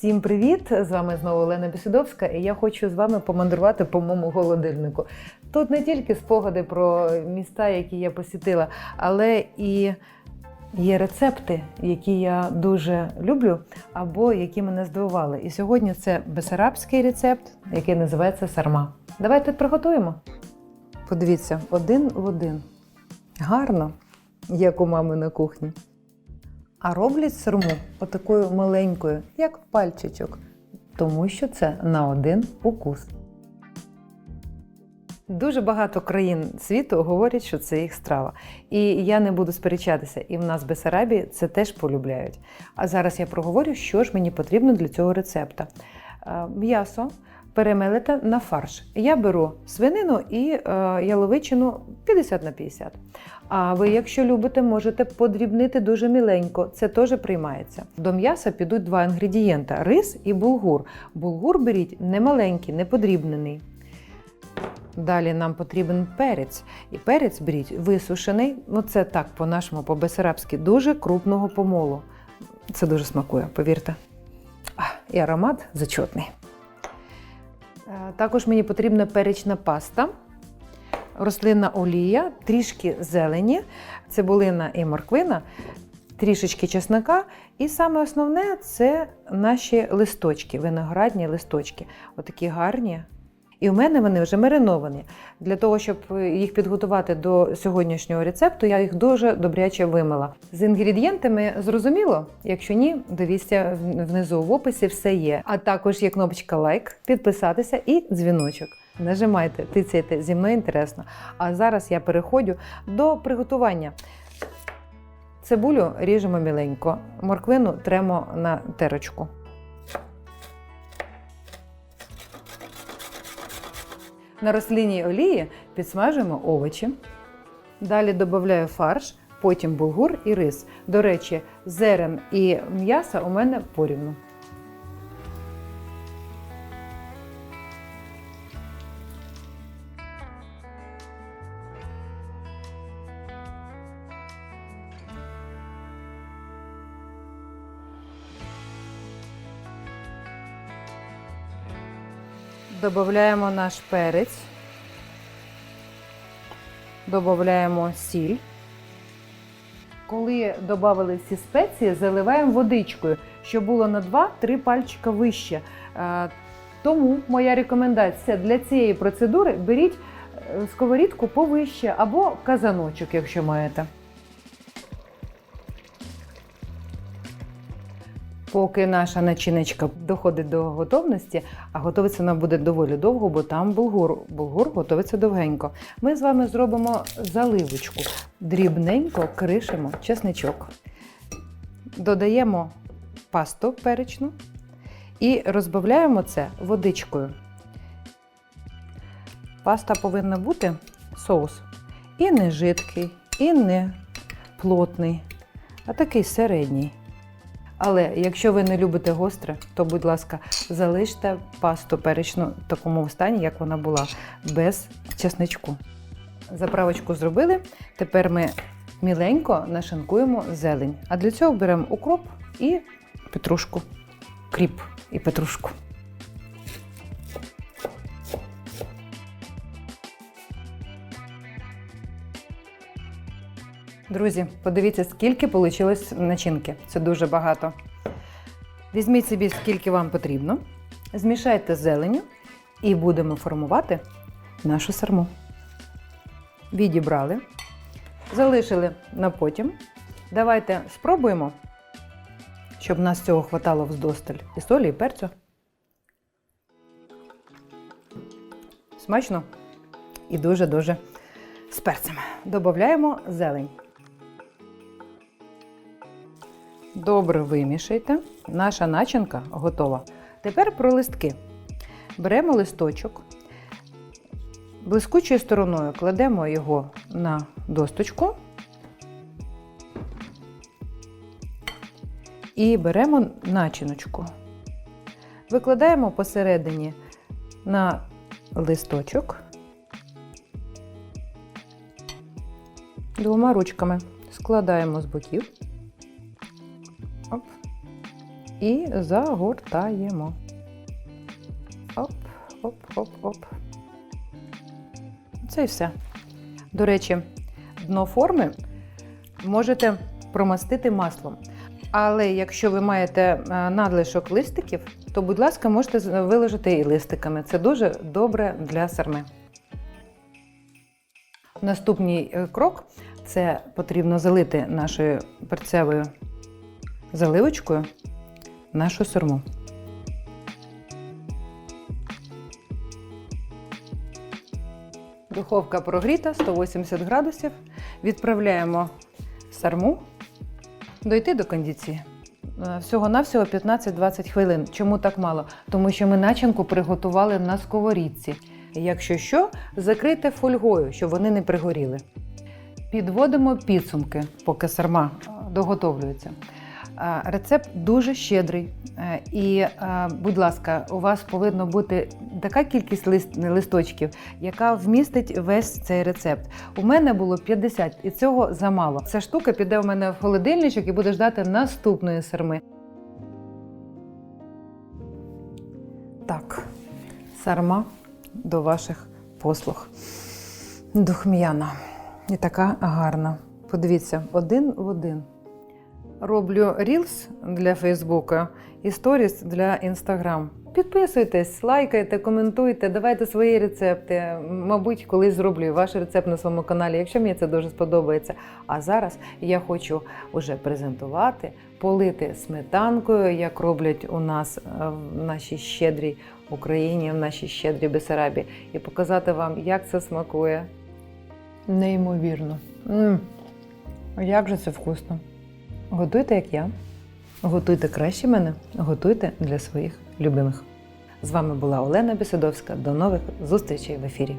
Всім привіт! З вами знову Олена Бісідовська, і я хочу з вами помандрувати по моєму холодильнику. Тут не тільки спогади про міста, які я посітила, але і є рецепти, які я дуже люблю або які мене здивували. І сьогодні це бесарабський рецепт, який називається сарма. Давайте приготуємо. Подивіться, один в один. Гарно, як у мами на кухні. А роблять сирму отакою маленькою, як пальчичок, тому що це на один укус. Дуже багато країн світу говорять, що це їх страва. І я не буду сперечатися, і в нас в Бесарабії це теж полюбляють. А зараз я проговорю, що ж мені потрібно для цього рецепта. Е, М'ясо перемелите на фарш. Я беру свинину і е, яловичину 50 на 50. А ви, якщо любите, можете подрібнити дуже міленько. Це теж приймається. До м'яса підуть два інгредієнта: рис і булгур. Булгур беріть не маленький, не подрібнений. Далі нам потрібен перець. І перець беріть висушений. Ну це так, по-нашому, по-бесарабськи, дуже крупного помолу. Це дуже смакує, повірте. І аромат зачотний. Е, Також мені потрібна перечна паста, рослинна олія, трішки зелені, цибулина і морквина, трішечки чеснока. І саме основне це наші листочки, виноградні листочки. Отакі гарні. І в мене вони вже мариновані. Для того, щоб їх підготувати до сьогоднішнього рецепту, я їх дуже добряче вимила. З інгредієнтами зрозуміло? Якщо ні, дивіться внизу в описі все є. А також є кнопочка лайк, підписатися і дзвіночок. Нажимайте, тицяйте, зі мною інтересно. А зараз я переходжу до приготування. Цибулю ріжемо міленько, морквину тремо на терочку. На рослинній олії підсмажуємо овочі. Далі додаю фарш, потім булгур і рис. До речі, зерен і м'яса у мене порівну. Додаємо наш перець, додаємо сіль. Коли додали всі спеції, заливаємо водичкою, щоб було на 2-3 пальчика вище. Е, Тому моя рекомендація для цієї процедури беріть е, сковорідку повище або казаночок, якщо маєте. Поки наша начиночка доходить до готовності, а готуватися вона буде доволі довго, бо там булгур. Булгур готується довгенько. Ми з вами зробимо заливочку. Дрібненько кришимо чесничок. Додаємо пасту перечну і розбавляємо це водичкою. Паста повинна бути соус і не жидкий, і не плотний, а такий середній. Але якщо ви не любите гостре, то, будь ласка, залиште пасту перечну в такому стані, як вона була, без чесничку. Заправочку зробили. Тепер ми міленько нашинкуємо зелень. А для цього беремо укроп і петрушку, кріп і петрушку. Друзі, подивіться, скільки вийшло начинки. Це дуже багато. Візьміть собі, скільки вам потрібно, змішайте з зеленю і будемо формувати нашу сарму. Відібрали, залишили на потім. Давайте спробуємо, щоб нас цього хватало вздосталь. І солі, і перцю. Смачно і дуже-дуже з перцем. Додаємо зелень. Добре вимішайте. Наша начинка готова. Тепер про листки. Беремо листочок, блискучою стороною кладемо його на досточку і беремо начиночку. Викладаємо посередині на листочок двома ручками. Складаємо з боків. І загортаємо. Оп, оп, оп, оп. Це і все. До речі, дно форми можете промастити маслом. Але якщо ви маєте е, надлишок листиків, то, будь ласка, можете виложити і листиками. Це дуже добре для сарми. Наступний е, крок це потрібно залити нашою перцевою заливочкою нашу сарму. Духовка прогріта 180 градусів. Відправляємо сарму дойти до кондиції. Е, Всього-навсього 15-20 хвилин. Чому так мало? Тому що ми начинку приготували на сковорідці. Якщо що, закрийте фольгою, щоб вони не пригоріли. Підводимо підсумки, поки сарма е, доготовлюється. Рецепт дуже щедрий. Е, І, е, будь ласка, у вас повинна бути така кількість лист, листочків, яка вмістить весь цей рецепт. У мене було 50, і цього замало. Ця штука піде у мене в холодильничок і буде ждати наступної сарми. Так, сарма до ваших послуг. Духм'яна. І така гарна. Подивіться, один в один. Роблю рілс для Фейсбука і сторіс для Інстаграм. Підписуйтесь, лайкайте, коментуйте, давайте свої рецепти. Мабуть, колись зроблю ваш рецепт на своєму каналі, якщо мені це дуже сподобається. А зараз я хочу уже презентувати, полити сметанкою, як роблять у нас е, в нашій щедрій Україні, в нашій щедрій Бесарабі, і показати вам, як це смакує. Неймовірно. м Як же це вкусно! Готуйте, як я. Готуйте краще мене, готуйте для своїх любимих. З вами була Олена Бісидовська. До нових зустрічей в ефірі.